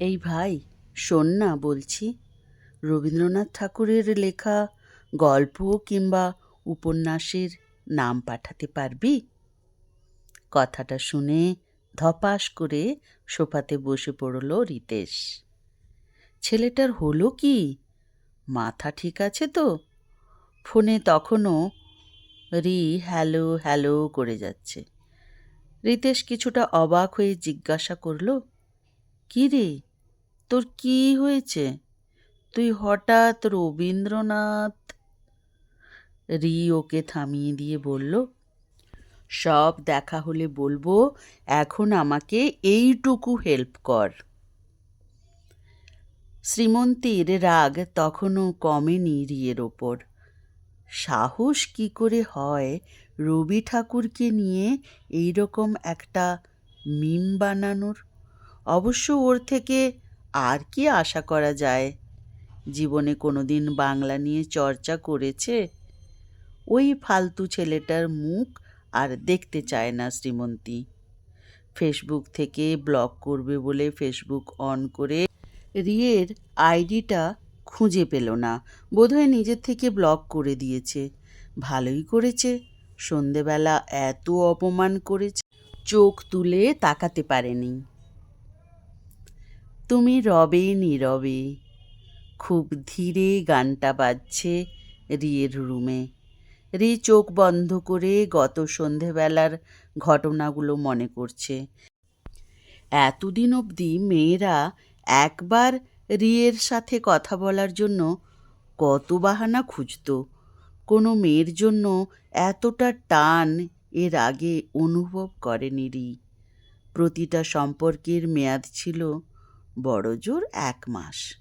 এই ভাই, শোন না, বলছি। রবীন্দ্রনাথ ঠাকুরের লেখা গল্প কিংবা উপন্যাসের নাম পাঠাতে পারবি? কথাটা শুনে ধপাস করে সোফাতে বসে পড়ল রিতেশ। ছেলেটার হলো কি? মাথা ঠিক আছে তো? ফোনে তখনও রি হ্যালো হ্যালো করে যাচ্ছে। রিতেশ কিছুটা অবাক হয়ে জিজ্ঞাসা করল, কি রে তোর কি হয়েছে? তুই হঠাৎ রবীন্দ্রনাথ? রি ওকে থামিয়ে দিয়ে বলল, সব দেখা হলে বলব, এখন আমাকে এইটুকু হেল্প কর। শ্রীমন্তীর রাগ তখনও কমেনি রিয়ের ওপর। সাহস কি করে হয় রবি ঠাকুরকে নিয়ে এই রকম একটা মিম বানানোর? অবশ্য ওর থেকে আর কি আশা করা যায়? জীবনে কোনোদিন বাংলা নিয়ে চর্চা করেছে? ওই ফালতু ছেলেটার মুখ আর দেখতে চায় না শ্রীমন্তী। ফেসবুক থেকে ব্লক করবে বলে ফেসবুক অন করে রিয়ের আইডিটা খুঁজে পেল না। বোধহয় নিজের থেকে ব্লক করে দিয়েছে। ভালোই করেছে। সন্ধেবেলা এত অপমান করেছে। চোখ তুলে তাকাতে পারেনি। তুমি রবে নীরবে। খুব ধীরে গানটা বাজছে রিয়ের রুমে। রি চোখ বন্ধ করে গত সন্ধেবেলার ঘটনাগুলো মনে করছে। এতদিন অবধি মেয়েরা একবার রিয়ের সাথে কথা বলার জন্য কত বাহানা খুঁজত। কোনো মেয়ের জন্য এতটা টান এর আগে অনুভব করেনি রি। প্রতিটা সম্পর্কের মেয়াদ ছিল বড়জোর এক মাস।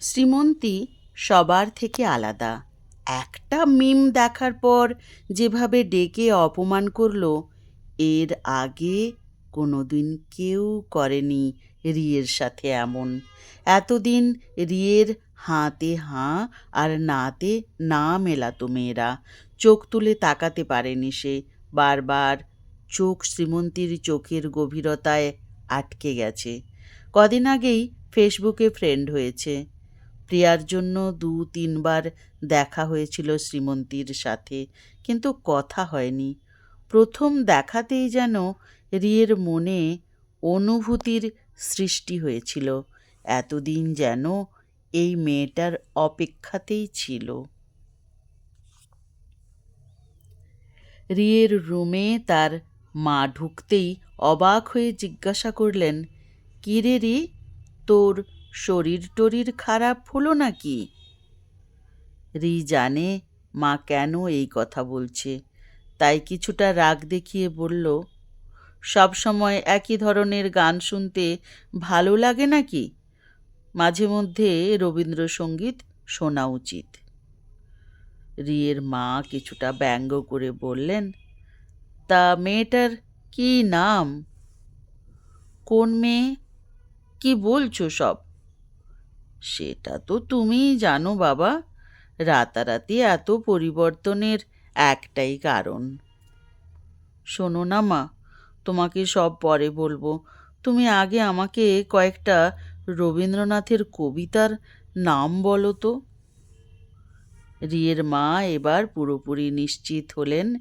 শ্রীমন্তী সবার থেকে আলাদা। একটা মিম দেখার পর যেভাবে ডেকে অপমান করল, এর আগে কোনোদিন কেউ করেনি রিয়ের সাথে এমন। এতদিন রিয়ের হাতে হাঁ আর নাতে না মেলাতো মেয়েরা। চোখ তুলে তাকাতে পারেনি সে। বারবার চোখ শ্রীমন্তীর চোখের গভীরতায় আটকে গেছে। কদিন আগেই ফেসবুকে ফ্রেন্ড হয়েছে। প্রিয়ার জন্য দু, তিনবার দেখা হয়েছিল শ্রীমন্তীর সাথে, কিন্তু কথা হয়নি। প্রথম দেখাতেই যেন রিয়ের মনে অনুভূতির সৃষ্টি হয়েছিল, এতদিন যেন এই মেয়েটার অপেক্ষাতেই ছিল। রিয়ের রুমে তার মা ঢুকতেই অবাক হয়ে জিজ্ঞাসা করলেন কী রে তোর শরীর টরীর খারাপ হলো নাকি? রি জানে মা কেন এই কথা বলছে? তাই কিছুটা রাগ দেখিয়ে বলল, সব সময় একই ধরনের গান শুনতে ভালো লাগে নাকি? মাঝে মধ্যে রবীন্দ্রসঙ্গীত শোনা উচিত। রিয়ের মা কিছুটা ব্যঙ্গ করে বললেন, তা মেয়েটার কি নাম? কোন মেয়ে? কি বলছো সব? সেটা তো তুমিই জানো বাবা। রাতারাতি এত পরিবর্তনের একটাই কারণ। শোনো না মা, তোমাকে সব পরে বলব। তুমি আগে আমাকে কয়েকটা রবীন্দ্রনাথের কবিতার নাম বলো তো। রিয়ের মা এবার পুরোপুরি নিশ্চিত হলেন।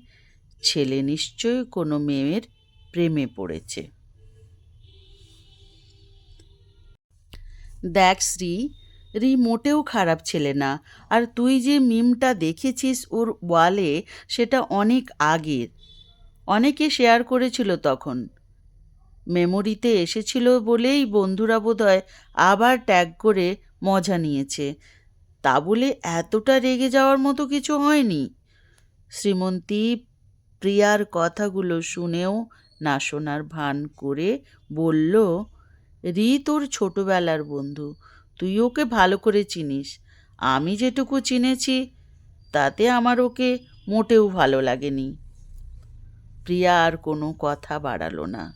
ছেলে নিশ্চয় কোনো মেয়ের প্রেমে পড়েছে। দেখ শ্রী, রি মোটেও খারাপ ছেলে না। আর তুই যে মিমটা দেখেছিস ওর ওয়ালে, সেটা অনেক আগের। অনেকে শেয়ার করেছিল তখন। মেমোরিতে এসেছিল বলেই বন্ধুরা বোধহয় আবার ট্যাগ করে মজা নিয়েছে। তা বলে এতটা রেগে যাওয়ার মতো কিছু হয়নি। শ্রীমন্তী প্রিয়ার কথাগুলো শুনেও না শোনার ভান করে বলল রি তোর ছোটবেলার বন্ধু। তুই ওকে ভালো করে চিনিস। আমি যেটুকু চিনেছি, তাতে আমার ওকে মোটেও ভালো লাগেনি। প্রিয়া আর কোনো কথা বাড়ালো না।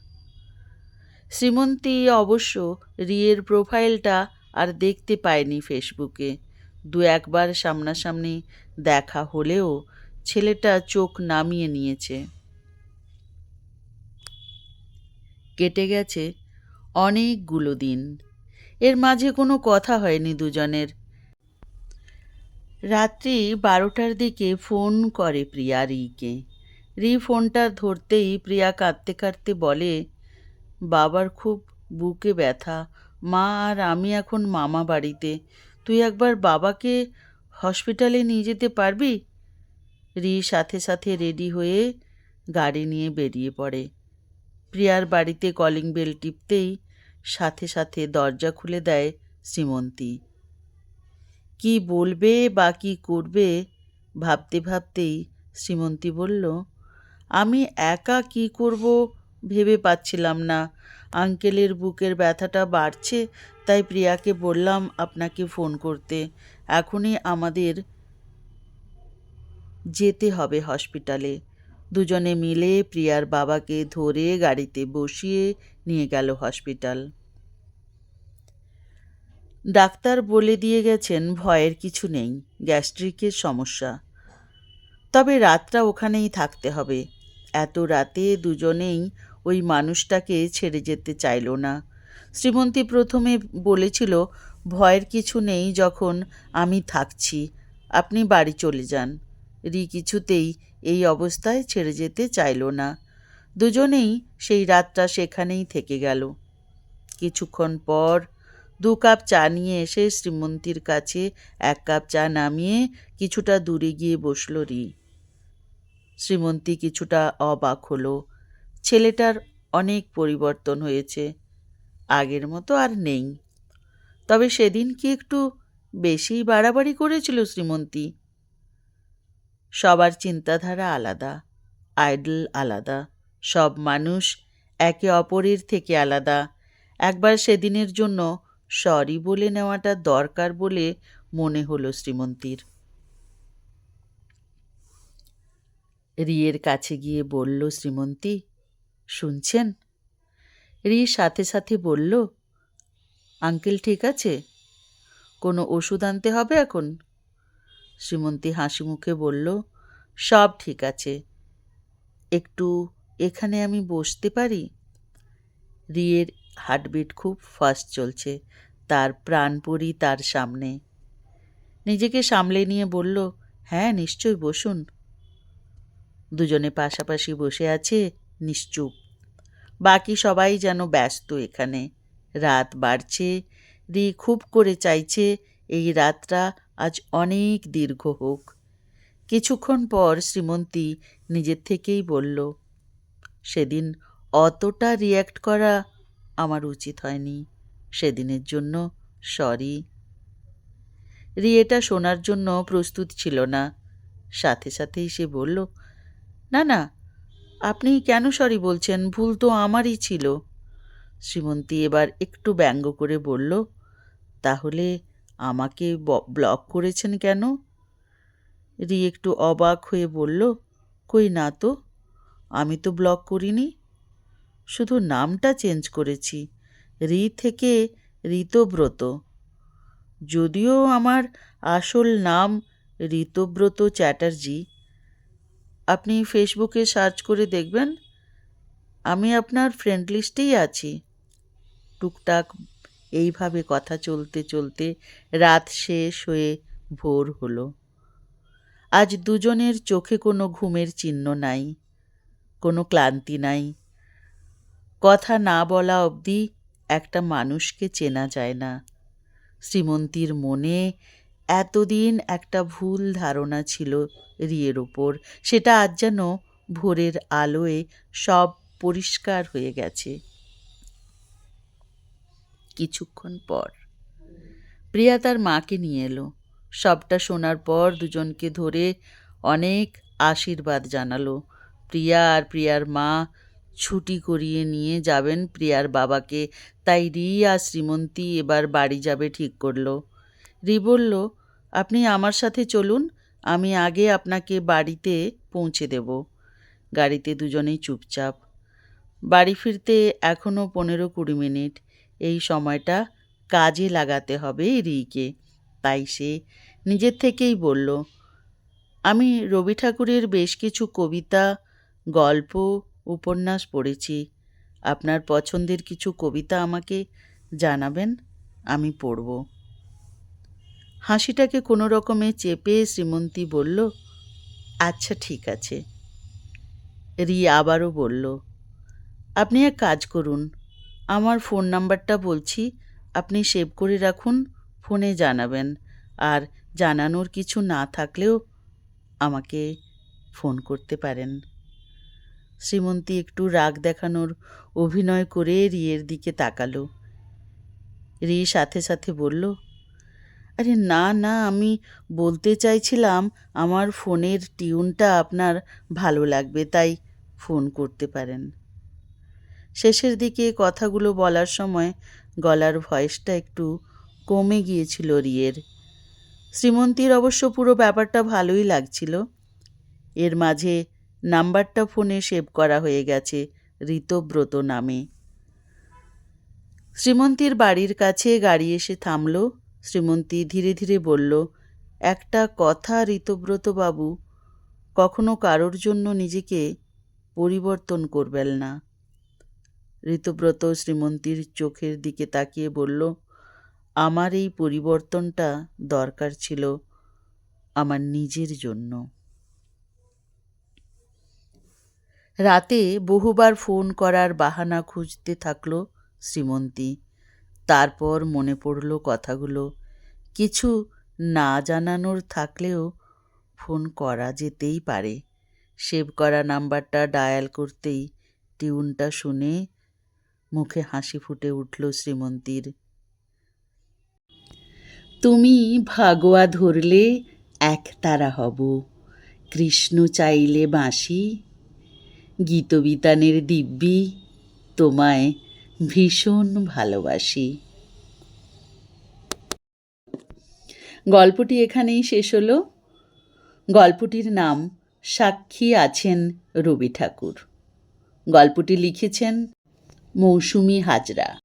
শ্রীমন্তী অবশ্য রিয়ের প্রোফাইলটা আর দেখতে পায়নি ফেসবুকে। দু একবার সামনাসামনি দেখা হলেও ছেলেটা চোখ নামিয়ে নিয়েছে। কেটে গেছে অনেকগুলো দিন। এর মাঝে কোনো কথা হয়নি দুজনের। রাত্রি বারোটার দিকে ফোন করে প্রিয়া রিকে। রি ফোনটা ধরতেই প্রিয়া কাঁদতে কাঁদতে বলে, বাবার খুব বুকে ব্যথা। মা আর আমি এখন মামা বাড়িতে। তুই একবার বাবাকে হসপিটালে নিয়ে যেতে পারবি? রি সাথে সাথে রেডি হয়ে গাড়ি নিয়ে বেরিয়ে পড়ে। প্রিয়ার বাড়িতে কলিং বেল টিপতেই সাথে সাথে দরজা খুলে দেয় শ্রীমন্তী। কি বলবে বা কি করবে? ভাবতে ভাবতেই শ্রীমন্তী বলল, আমি একা কি করব ভেবে পাচ্ছিলাম না। আঙ্কেলের বুকের ব্যথাটা বাড়ছে, তাই প্রিয়াকে বললাম আপনাকে ফোন করতে। এখনই আমাদের যেতে হবে হসপিটালে। দুজনে মিলে প্রিয়ার বাবাকে ধরে গাড়িতে বসিয়ে নিয়ে গেল হসপিটাল। ডাক্তার বলে দিয়ে গেছেন ভয়ের কিছু নেই, গ্যাস্ট্রিকের সমস্যা। তবে রাতটা ওখানেই থাকতে হবে। এত রাতে দুজনেই ওই মানুষটাকে ছেড়ে যেতে চাইল না। শ্রীমন্তী প্রথমে বলেছিল, ভয়ের কিছু নেই যখন আমি থাকছি, আপনি বাড়ি চলে যান। রি কিছুতেই এই অবস্থায় ছেড়ে যেতে চাইল না। দুজনেই সেই রাতটা সেখানেই থেকে গেল। কিছুক্ষণ পর দু কাপ চা নিয়ে এসে শ্রীমন্তীর কাছে এক কাপ চা নামিয়ে কিছুটা দূরে গিয়ে বসল রি। শ্রীমন্তী কিছুটা অবাক হলো। ছেলেটার অনেক পরিবর্তন হয়েছে। আগের মতো আর নেই। তবে সেদিন কি একটু বেশি বাড়াবাড়ি করেছিল শ্রীমন্তী? সবার চিন্তাধারা আলাদা, আইডল আলাদা, সব মানুষ একে অপরের থেকে আলাদা। একবার সেদিনের জন্য সরি বলে নেওয়াটা দরকার বলে মনে হলো শ্রীমন্তীর। রিয়ের কাছে গিয়ে বলল, শ্রীমন্তী, শুনছেন? রি সাথে সাথে বলল, আঙ্কেল, ঠিক আছে। কোনো ওষুধ আনতে হবে এখন? শ্রীমন্তী হাসি মুখে বলল, সব ঠিক আছে। একটু এখানে আমি বসতে পারি? রিয়ের হার্টবিট খুব ফাস্ট চলছে। তার প্রাণপরি তার সামনে। নিজেকে সামলে নিয়ে বলল হ্যাঁ নিশ্চয়ই বসুন। দুজনে পাশাপাশি বসে আছে নিশ্চুপ। বাকি সবাই যেন ব্যস্ত এখানে। রাত বাড়ছে, রি খুব করে চাইছে এই রাতটা আজ অনেক দীর্ঘ হোক। কিছুক্ষণ পর শ্রীমন্তী নিজের থেকেই বলল, সেদিন অতটা রিয়্যাক্ট করা আমার উচিত হয়নি। সেদিনের জন্য সরি। রি এটা শোনার জন্য প্রস্তুত ছিল না। সাথে সাথেই সে বলল, না না, আপনি কেন সরি বলছেন? ভুল তো আমারই ছিল। শ্রীমন্তী এবার একটু ব্যঙ্গ করে বলল, তাহলে আমাকে ব্লক করেছেন কেন? রি একটু অবাক হয়ে বলল, কই না তো, আমি তো ব্লক করিনি। শুধু নামটা চেঞ্জ করেছি। রি থেকে ঋতব্রত। যদিও আমার আসল নাম ঋতব্রত চ্যাটার্জি, আপনি ফেসবুকে সার্চ করে দেখবেন। আমি আপনার ফ্রেন্ড লিস্টেই আছি। টুকটাক এইভাবে কথা চলতে চলতে রাত শেষ হয়ে ভোর হলো। আজ দুজনের চোখে কোনো ঘুমের চিহ্ন নাই, কোনো ক্লান্তি নাই। কথা না বলা অবধি একটা মানুষকে চেনা যায় না। শ্রীমন্তীর মনে এতদিন একটা ভুল ধারণা ছিল রিয়ের ওপর। সেটা আজ যেন ভোরের আলোয় সব পরিষ্কার হয়ে গেছে। কিছুক্ষণ পর প্রিয়া তার মাকে নিয়ে এলো। সবটা শোনার পর দুজনকে ধরে অনেক আশীর্বাদ জানালো। প্রিয়া আর প্রিয়ার মা ছুটি করিয়ে নিয়ে যাবেন প্রিয়ার বাবাকে। তাই রি আর শ্রীমন্তী এবার বাড়ি যাবে ঠিক করল। রি বলল, আপনি আমার সাথে চলুন, আমি আগে আপনাকে বাড়িতে পৌঁছে দেব। গাড়িতে দুজনেই চুপচাপ। বাড়ি ফিরতে এখনও পনেরো কুড়ি মিনিট। এই সময়টা কাজে লাগাতে হবে রিকে। তাই সে নিজের থেকেই বলল, আমি রবি ঠাকুরের বেশ কিছু কবিতা, গল্প উপন্যাস পড়েছি। আপনার পছন্দের কিছু কবিতা আমাকে জানাবেন, আমি পড়ব। হাসিটাকে কোনো রকমে চেপে শ্রীমন্তী বলল আচ্ছা ঠিক আছে। রি আবারও বলল, আপনি এক কাজ করুন, আমার ফোন নাম্বারটা বলছি, আপনি সেভ করে রাখুন, ফোনে জানাবেন। আর জানানোর কিছু না থাকলেও আমাকে ফোন করতে পারেন। শ্রীমন্তী একটু রাগ দেখানোর অভিনয় করে রিয়ের দিকে তাকালো। রি সাথে সাথে বলল, আরে না না, আমি বলতে চাইছিলাম আমার ফোনের টিউনটা আপনার ভালো লাগবে, তাই ফোন করতে পারেন। শেষের দিকে কথাগুলো বলার সময় গলার ভয়েসটা একটু কমে গিয়েছিল রিয়ের। শ্রীমন্তীর অবশ্য পুরো ব্যাপারটা ভালোই লাগছিল। এর মাঝে নাম্বারটা ফোনে সেভ করা হয়ে গেছে, ঋতব্রত নামে। শ্রীমন্তীর বাড়ির কাছে গাড়ি এসে থামল। শ্রীমন্তী ধীরে ধীরে বলল, একটা কথা ঋতব্রত বাবু কখনো কারোর জন্য নিজেকে পরিবর্তন করবেন না। ঋতব্রত শ্রীমন্তীর চোখের দিকে তাকিয়ে বলল, আমার এই পরিবর্তনটা দরকার ছিল, আমার নিজের জন্য। রাতে বহুবার ফোন করার বাহানা খুঁজতে থাকল শ্রীমন্তী। তারপর মনে পড়ল কথাগুলো। কিছু না জানানোর থাকলেও ফোন করা যেতেই পারে। সেভ করা নাম্বারটা ডায়াল করতেই টিউনটা শুনে মুখে হাসি ফুটে উঠল শ্রীমন্তীর। তুমি ভাগোয়া ধরলে এক তারা হব। কৃষ্ণ চাইলে বাঁশি গীতবিতানের দিব্যি তোমায় ভীষণ ভালোবাসি। গল্পটি এখানেই শেষ হলো। গল্পটির নাম সাক্ষী আছেন রবি ঠাকুর। গল্পটি লিখেছেন মৌসুমি হাজরা।